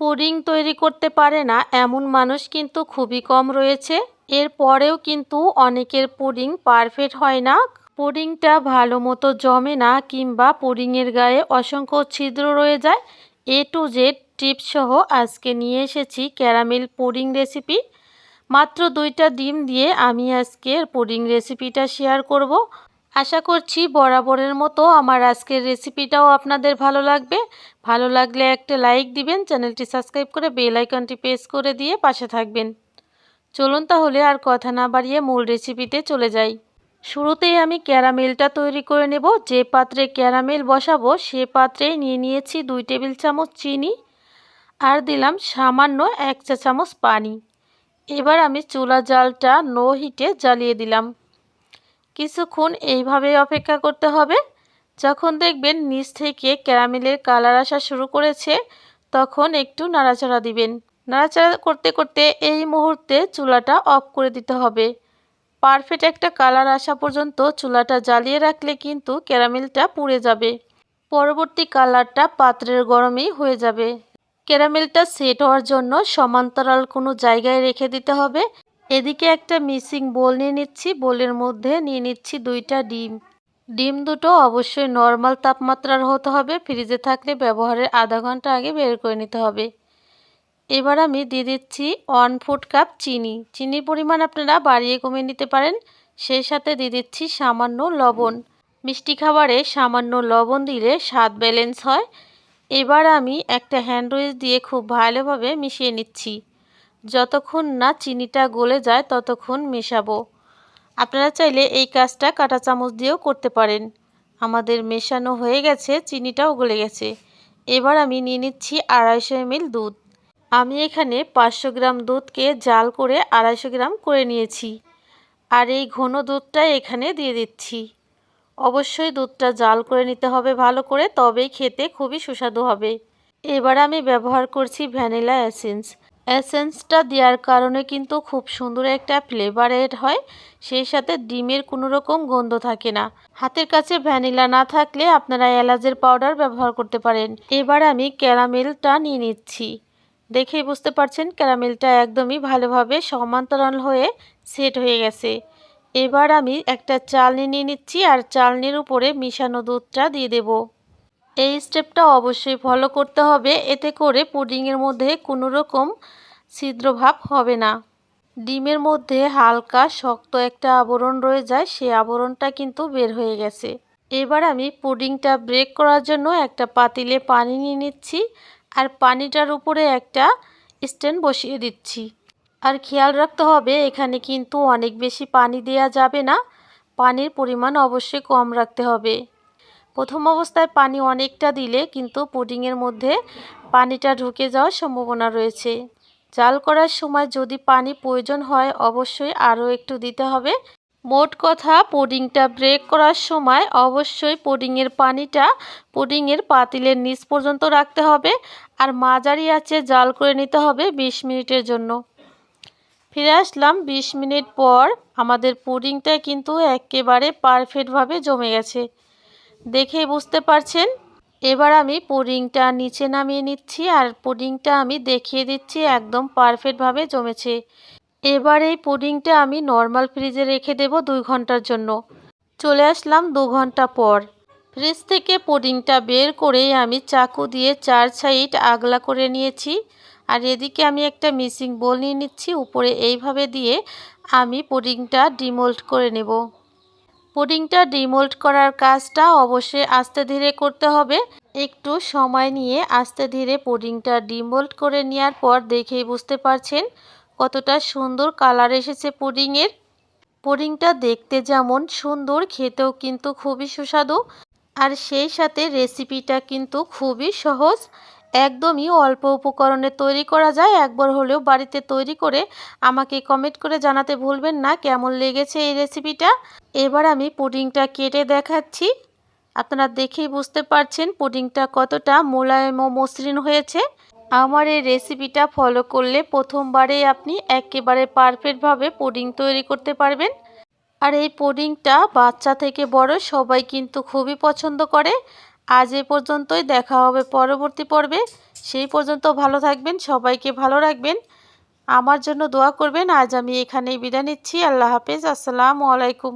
Pudding তৈরি করতে পারে না, এমন মানুষ কিন্তু খুবই কম রয়েছে। এরপরেও কিন্তু অনেকের পুডিং পারফেক্ট হয় না। পুডিংটা ভালো মতো জমে না কিংবা পুডিংয়ের গায়ে অসংখ্য ছিদ্র রয়ে যায়। এ টু জেড টিপস সহ আজকে নিয়ে এসেছি ক্যারামেল পুডিং রেসিপি। মাত্র দুইটা ডিম দিয়ে আমি আজকে পুডিং রেসিপিটা শেয়ার করব। আশা করছি বরাবরের মতো আমার আজকের রেসিপিটাও আপনাদের ভালো লাগবে। ভালো লাগলে একটা লাইক দিবেন, চ্যানেলটি সাবস্ক্রাইব করে বেল আইকনটি প্রেস করে দিয়ে পাশে থাকবেন। চলুন তাহলে আর কথা না বাড়িয়ে মূল রেসিপিতে চলে যাই। শুরুতেই আমি ক্যারামেলটা তৈরি করে নেব। যে পাত্রে ক্যারামেল বসাবো, সে পাত্রেই নিয়ে নিয়েছি দুই টেবিল চামচ চিনি আর দিলাম সামান্য এক চা চামচ পানি। এবার আমি চুলা জালটা নো হিটে জ্বালিয়ে দিলাম। কিছুক্ষণ এইভাবে অপেক্ষা করতে হবে। যখন দেখবেন নিচ থেকে ক্যারামেলের কালার আসা শুরু করেছে, তখন একটু নাড়াচাড়া দিবেন। নাড়াচাড়া করতে করতে এই মুহূর্তে চুলাটা অফ করে দিতে হবে। পারফেক্ট একটা কালার আসা পর্যন্ত চুলাটা জ্বালিয়ে রাখলে কিন্তু ক্যারামেলটা পুড়ে যাবে। পরবর্তী কালারটা পাত্রের গরমেই হয়ে যাবে। ক্যারামেলটা সেট হওয়ার জন্য সমান্তরাল কোনো জায়গায় রেখে দিতে হবে। এদিকে একটা মিসিং বোল নিয়ে নিচ্ছি, বোলের মধ্যে নিয়ে নিচ্ছি দুইটা ডিম। ডিম দুটো অবশ্যই নর্মাল তাপমাত্রার হতে হবে, ফ্রিজে থাকলে ব্যবহারের আধা ঘণ্টা আগে বের করে নিতে হবে। এবার আমি দিয়ে দিচ্ছি ওয়ান ফুট কাপ চিনি। চিনির পরিমাণ আপনারা বাড়িয়ে কমিয়ে নিতে পারেন, সেই সাথে দিয়ে দিচ্ছি সামান্য লবণ। মিষ্টি খাবারে সামান্য লবণ দিলে স্বাদ ব্যালেন্স হয়। এবার আমি একটা হ্যান্ড দিয়ে খুব ভালোভাবে মিশিয়ে নিচ্ছি। যতক্ষণ না চিনিটা গলে যায় ততক্ষণ মেশাবো। আপনারা চাইলে এই কাজটা কাঁটা চামচ দিয়েও করতে পারেন। আমাদের মেশানো হয়ে গেছে, চিনিটাও গলে গেছে। এবার আমি নিয়ে নিচ্ছি আড়াইশো এমএল দুধ। আমি এখানে পাঁচশো গ্রাম দুধকে জাল করে আড়াইশো গ্রাম করে নিয়েছি। আর এই ঘন দুধটা এখানে দিয়ে দিচ্ছি। অবশ্যই দুধটা জাল করে নিতে হবে ভালো করে, তবেই খেতে খুবই সুস্বাদু হবে। এবার আমি ব্যবহার করছি ভ্যানিলা এসেন্স। এসেন্সটা দেওয়ার কারণে কিন্তু খুব সুন্দর একটা ফ্লেভার এড হয়, সেই সাথে ডিমের কোনো রকম গন্ধ থাকে না। হাতের কাছে ভ্যানিলা না থাকলে আপনারা এলাচের পাউডার ব্যবহার করতে পারেন। এবার আমি ক্যারামেলটা নিয়ে নিচ্ছি। দেখেই বুঝতে পারছেন, ক্যারামেলটা একদমই ভালোভাবে সমান্তরাল হয়ে সেট হয়ে গেছে। এবার আমি একটা চালনি নিয়ে নিচ্ছি আর চালনির উপরে মিশানো দুধটা দিয়ে দেব। এই স্টেপটা অবশ্যই ফলো করতে হবে। এতে করে পুডিংয়ের মধ্যে কোনো রকম ছিদ্রভাব হবে না। ডিমের মধ্যে হালকা, শক্ত একটা আবরণ রয়ে যায়। সে আবরণটা কিন্তু বের হয়ে গেছে। এবার আমি পুডিংটা ব্রেক করার জন্য একটা পাতিলে পানি নিয়ে নিচ্ছি আর পানিটার উপরে একটা স্ট্যান্ড বসিয়ে দিচ্ছি। আর খেয়াল রাখতে হবে, এখানে কিন্তু অনেক বেশি পানি দেওয়া যাবে না। পানির পরিমাণ অবশ্যই কম রাখতে হবে। প্রথম অবস্থায় পানি অনেকটা দিলে কিন্তু পুডিংয়ের মধ্যে পানিটা ঢুকে যাওয়ার সম্ভাবনা রয়েছে। জাল করার সময় যদি পানি প্রয়োজন হয় অবশ্যই আরও একটু দিতে হবে। মোট কথা, পুডিংটা ব্রেক করার সময় অবশ্যই পুডিংয়ের পানিটা পুডিংয়ের পাতিলের নিচ পর্যন্ত রাখতে হবে আর মাঝারি আছে জাল করে নিতে হবে ২০ মিনিটের জন্য। ফিরে আসলাম ২০ মিনিট পর আমাদের পুডিংটা কিন্তু একেবারে পারফেক্টভাবে জমে গেছে। দেখে বুঝতে পারছেন? এবার আমি পুডিংটা নিচে নামিয়ে নিচ্ছি আর পুডিংটা আমি দেখিয়ে দিচ্ছি, একদম পারফেক্টভাবে জমেছে। এবার এই পুডিংটা আমি নর্মাল ফ্রিজে রেখে দেব দুই ঘণ্টার জন্য। চলে আসলাম দু ঘণ্টা পর। ফ্রিজ থেকে পুডিংটা বের করে আমি চাকু দিয়ে চার সাইড আগলা করে নিয়েছি আর এদিকে আমি একটা মিসিং বোল নিয়ে নিচ্ছি, উপরে এইভাবে দিয়ে আমি পুডিংটা ডিমোল্ড করে নেব। পুডিংটা ডিমোল্ড করার কাজটা অবশ্যই আস্তে ধীরে করতে হবে। একটু সময় নিয়ে আস্তে ধীরে পুডিংটা ডিমোল্ড করে নেওয়ার পর দেখেই বুঝতে পারছেন কতটা সুন্দর কালার এসেছে পুডিংয়ের পুডিংটা দেখতে যেমন সুন্দর, খেতেও কিন্তু খুবই সুস্বাদু। আর সেই সাথে রেসিপিটা কিন্তু খুবই সহজ। একদমই অল্প উপকরণে তৈরি করা যায়। একবার হলেও বাড়িতে তৈরি করে আমাকে কমেন্ট করে জানাতে ভুলবেন না। কেমন লেগেছে এই রেসিপিটা এবার আমি পুডিংটা কেটে দেখাচ্ছি। আপনারা দেখেই বুঝতে পারছেন পুডিংটা কতটা মোলায়েম ও মসৃণ হয়েছে। আমার এই রেসিপিটা ফলো করলে প্রথমবারেই আপনি একেবারে পারফেক্টভাবে পুডিং তৈরি করতে পারবেন। আর এই পুডিংটা বাচ্চা থেকে বড় সবাই কিন্তু খুবই পছন্দ করে। আজ এ পর্যন্তই, দেখা হবে পরবর্তী পর্বে। সেই পর্যন্ত ভালো থাকবেন, সবাইকে ভালো রাখবেন। আমার জন্য দোয়া করবেন, আজ আমি এখানেই বিদায় নিচ্ছি, আল্লাহ হাফেজ, আসসালামু আলাইকুম।